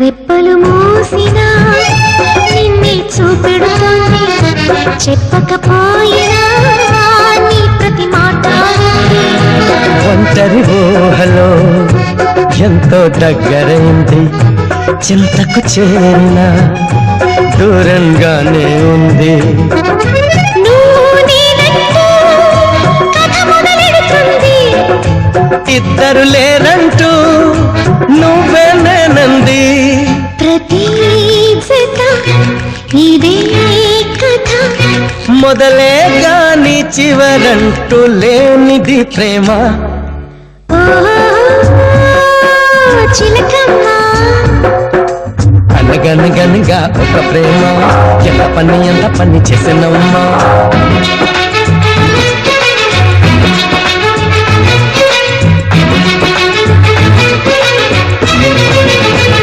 రెప్పలు మూసినా నిన్నే చూపెడుతోంది చెప్పకపోయినా నీ ప్రతి మాట ఒంటరి ఊహలో ఎంతో దగ్గరైంది. చింతకు చేరిన దూరంగానే ఉంది ఇద్దరు లేరంటూ మొదలే గాని చివరంటూ లేనిది ప్రేమ. అనగనగనగా ఒక ప్రేమ. ఎంత పని ఎంత పని చేసినమ్మా